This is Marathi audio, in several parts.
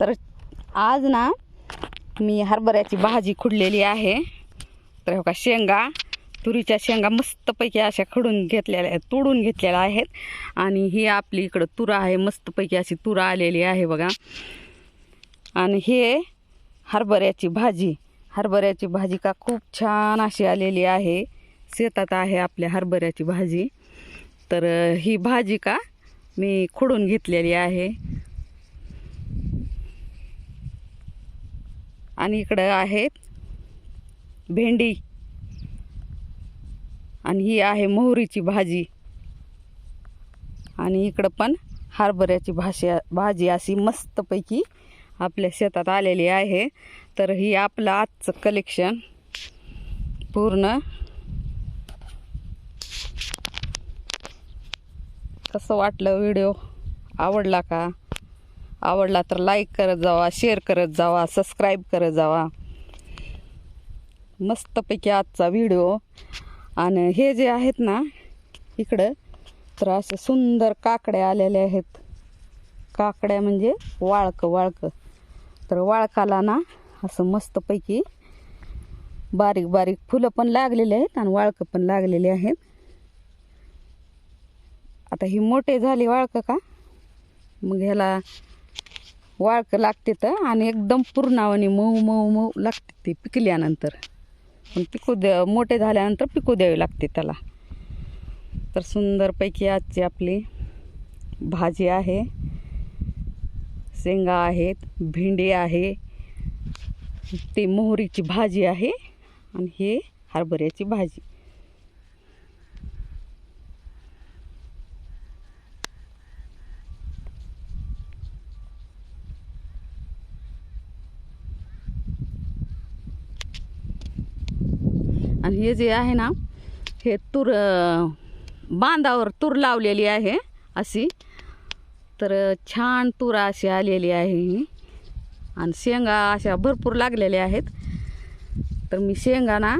तर आज ना मी हरभऱ्याची भाजी खुडलेली आहे. तर हो का शेंगा तुरीच्या शेंगा मस्तपैकी अशा खडून घेतलेल्या आहेत तोडून घेतलेल्या आहेत. आणि ही आपली इकडं तुरा आहे मस्तपैकी अशी तुरा आलेली आहे बघा. आणि हे हरभऱ्याची भाजी. हरभऱ्याची भाजी का खूप छान अशी आलेली आहे. शेतात आहे आपल्या हरभऱ्याची भाजी. तर ही भाजी का मी खुडून घेतलेली आहे. आणि इकडं आहेत भेंडी. आणि ही आहे मोहरीची भाजी. आणि इकडं पण हरभऱ्याची भाषा भाजी अशी मस्तपैकी आपल्या शेतात आलेली आहे. तर ही आपलं आजचं कलेक्शन पूर्ण. कसं वाटलं व्हिडिओ? आवडला का? आवडला तर लाईक करत जावा शेअर करत जावा सबस्क्राईब करत जावा. मस्तपैकी आजचा व्हिडिओ आणि हे जे आहेत ना इकडं तर असे सुंदर काकड्या आलेल्या आहेत. काकड्या म्हणजे वाळकं वाळकं. तर वाळकाला ना असं मस्तपैकी बारीक बारीक फुलं पण लागलेली आहेत आणि वाळकं पण लागलेली आहेत. आता ही मोठे झाली वाळकं का? मग ह्याला वाळकं लागते तर आणि एकदम पूर्णावानी मऊ मऊ मऊ लागते ती पिकल्यानंतर. पण पिकू द्या मोठे झाल्यानंतर पिकू द्यावी लागते त्याला. तर सुंदरपैकी आजची आपली भाजी आहे. शेंगा आहेत भेंडी आहे. ते मोहरीची भाजी आहे आणि हे हरभऱ्याची भाजी. आणि हे जे आहे ना हे तूर बांधावर तूर लावलेली आहे अशी. तर छान तूर अशी आलेली आहे ही. आणि शेंगा अशा भरपूर लागलेल्या आहेत. तर मी शेंगा ना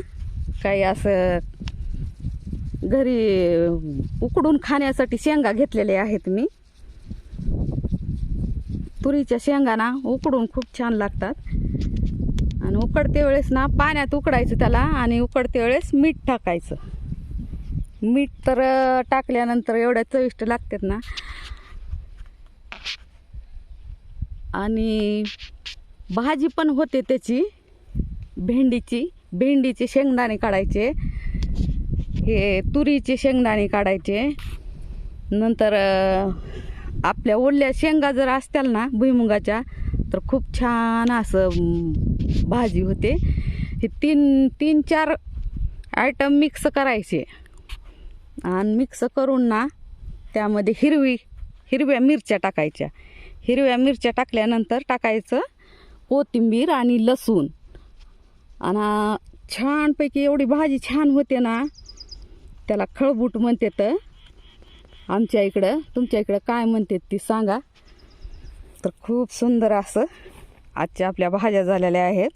काही असं घरी उकडून खाण्यासाठी शेंगा घेतलेल्या आहेत मी. तुरीच्या शेंगा ना उकडून खूप छान लागतात. उकडते वेळेस ना पाण्यात उकडायचं त्याला आणि उकडते वेळेस मीठ टाकायचं. मीठ तर टाकल्यानंतर एवढ्या चविष्ट लागतात ना. आणि भाजी पण होते त्याची. भेंडीची भेंडीचे शेंगदाणे काढायचे. हे तुरीचे शेंगदाणे काढायचे. नंतर आपल्या ओल्या शेंगा जर असत्याल ना भुईमुगाच्या तर खूप छान असं भाजी होते. हे तीन तीन चार आयटम मिक्स करायचे. आणि मिक्स करून ना त्यामध्ये हिरवी हिरव्या मिरच्या टाकायच्या. हिरव्या मिरच्या टाकल्यानंतर टाकायचं कोथिंबीर आणि लसूण. आणि छानपैकी एवढी भाजी छान होते ना त्याला खळबूट म्हणते तर. आमच्या इकडं तुमच्या इकडं काय म्हणते ती सांगा. तर खूप सुंदर असं आजच्या आपल्या भाज्या झालेल्या आहेत.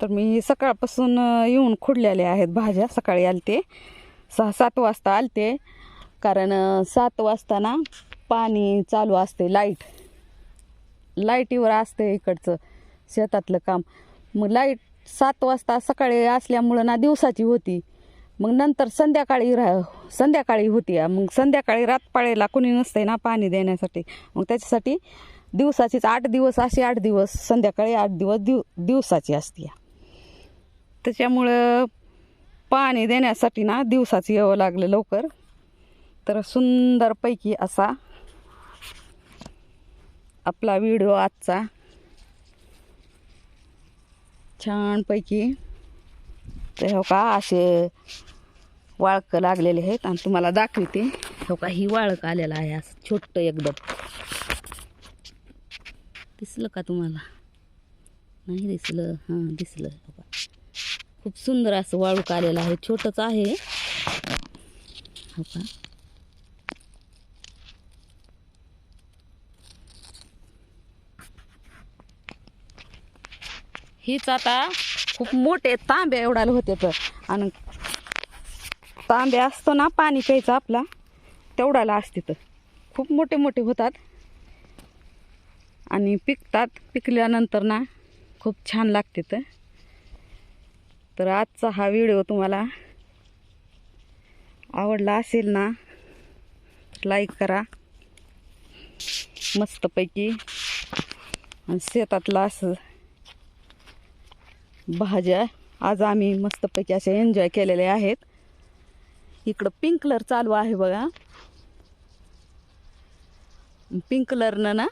तर मी सकाळपासून येऊन खुडलेल्या आहेत भाज्या. सकाळी आलते. सहा सात वाजता आलते. कारण सात वाजता ना पाणी चालू असते लाइट. लाईटीवर असते इकडचं शेतातलं काम. मग लाइट सात वाजता सकाळी असल्यामुळं ना दिवसाची होती. मग नंतर संध्याकाळी रा संध्याकाळी होती. मग संध्याकाळी रातपाळेला कोणी नसते ना पाणी देण्यासाठी. मग त्याच्यासाठी दिवसाचीच आठ दिवस असे आठ दिवस संध्याकाळी आठ दिवस दिव दिवसाची असते त्याच्यामुळं पाणी देण्यासाठी ना दिवसाचं यावं लागलं लवकर. तर सुंदरपैकी असा आपला व्हिडिओ आजचा छानपैकी तर हो का असे वाळकं लागलेले आहेत आणि तुम्हाला दाखवते. हो का ही वाळक आलेला आहे असं छोटं एकदम. दिसलं का तुम्हाला? नाही दिसलं. हां दिसलं. हो का. खूप सुंदर असं वाळूक आलेलं आहे. छोटंच आहे. हो का. हीच आता खूप मोठे तांब्या एवढाला होते तर. आणि तांब्या असतो ना पाणी प्यायचा आपला तेवढाला असते तर. खूप मोठे मोठे होतात. आणि पिकतात पिकल्यानंतर ना खूप छान लागते तर. तर आजचा हा व्हिडिओ तुम्हाला आवडला असेल ना लाईक करा. मस्तपैकी. आणि शेतातला असं भाज्या आज आम्ही मस्तपैकी असे एन्जॉय केलेले आहेत. इकडं पिंक कलर चालू आहे बघा. पिंक कलरनं ना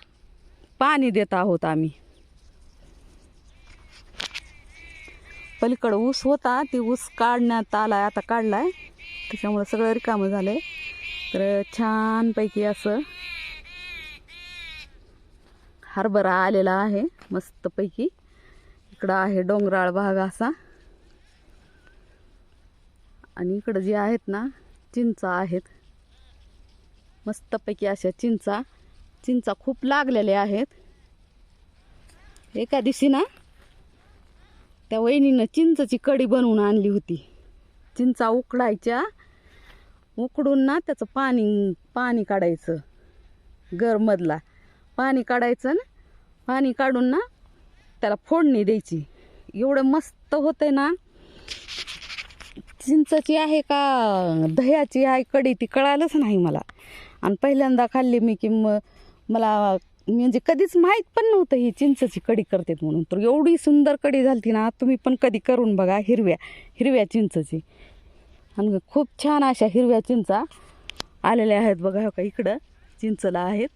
पाणी देत आहोत आम्ही. पलीकडं ऊस होता ती ऊस काढण्यात आलाय आता काढला आहे त्याच्यामुळं सगळं रिकामं झालंय. तर छानपैकी असं हरभरा आलेला आहे मस्तपैकी. इकडं आहे डोंगराळ भाग असा. आणि इकडं जे आहेत ना चिंचा आहेत. मस्तपैकी अशा चिंचा चिंचा खूप लागलेल्या आहेत. एका दिवशी ना त्या वहिनीनं चिंचाची कढी बनवून आणली होती. चिंचा उकडायच्या उकडून ना त्याचं पाणी पाणी काढायचं. गरमधला. पाणी काढायचं ना पाणी काढून ना त्याला फोडणी द्यायची. एवढं मस्त होतंय ना. चिंचची आहे का दह्याची आहे कढी ती कळालंच नाही मला. आणि पहिल्यांदा खाल्ली मी की म मला म्हणजे कधीच माहीत पण नव्हतं ही चिंचची कडी करतेत म्हणून. तर एवढी सुंदर कडी झाली ना तुम्ही पण कधी करून बघा हिरव्या हिरव्या चिंचची. आणि खूप छान अशा हिरव्या चिंचा आलेल्या आहेत बघा हो का इकडं चिंचला आहेत.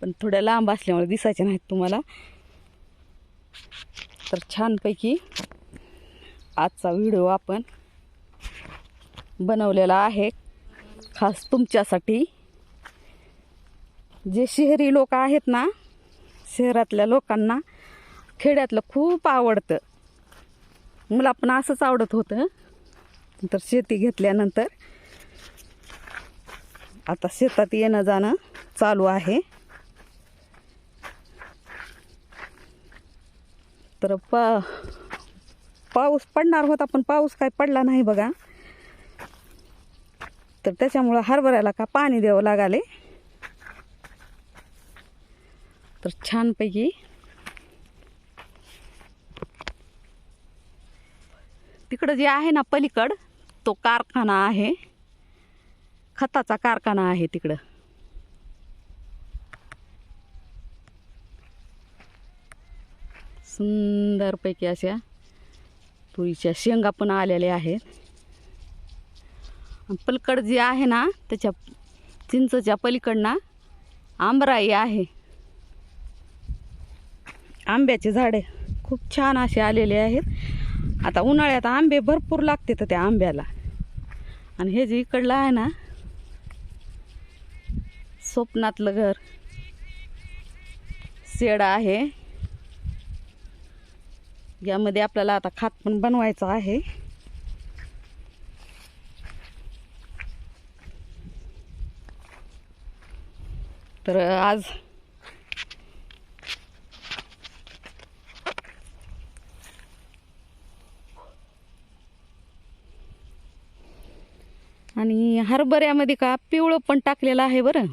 पण थोड्या लांब असल्यामुळे दिसायच्या नाहीत तुम्हाला. तर छानपैकी आजचा व्हिडिओ आपण बनवलेला आहे. खास तुमच्यासाठी. जे शहरी लोक आहेत ना शहरातल्या लोकांना खेड्यातलं खूप आवडतं. मला पण असंच आवडत होतं. तर शेती घेतल्यानंतर आता शेतात येणं जाणं चालू आहे. तर पा पाऊस पडणार होता पण पाऊस काय पडला नाही बघा. तर त्याच्यामुळं हरभऱ्याला का पाणी द्यावं लागाले. तर छानपैकी तिकडं जे आहे ना पलीकड तो कारखाना आहे. खताचा कारखाना आहे तिकडं. सुंदरपैकी अशा तुरीच्या शेंगा पण आलेल्या आहेत. पलकड जी जे आहे ना त्याच्या चिंचच्या पलीकडनं आंबराई आहे. आंब्याचे झाडे खूप छान असे आलेले आहेत. आता उन्हाळ्यात आंबे भरपूर लागते तर त्या आंब्याला. आणि हे जे इकडलं आहे ना स्वप्नातलं घर शेड आहे. यामध्ये आपल्याला आता खात पण बनवायचं आहे. तर आज आणि हरभऱ्यामध्ये का पिवळं पण टाकलेलं आहे बरं.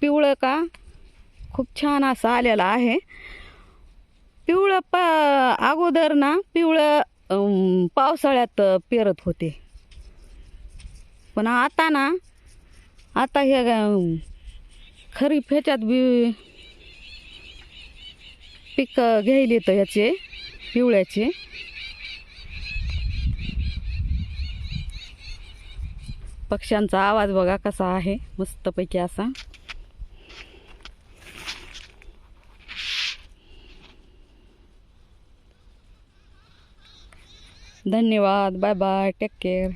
पिवळं का खूप छान असं आलेलं आहे. पिवळं पा अगोदर ना पिवळं पावसाळ्यात पेरत होते. पण आता ना आता हे खरीप ह्याच्यात बी पीक घ्यायला येतं ह्याचे पिवळ्याचे. पक्ष्यांचा आवाज बघा कसा आहे मस्तपैकी असा. धन्यवाद बाय बाय टेक केअर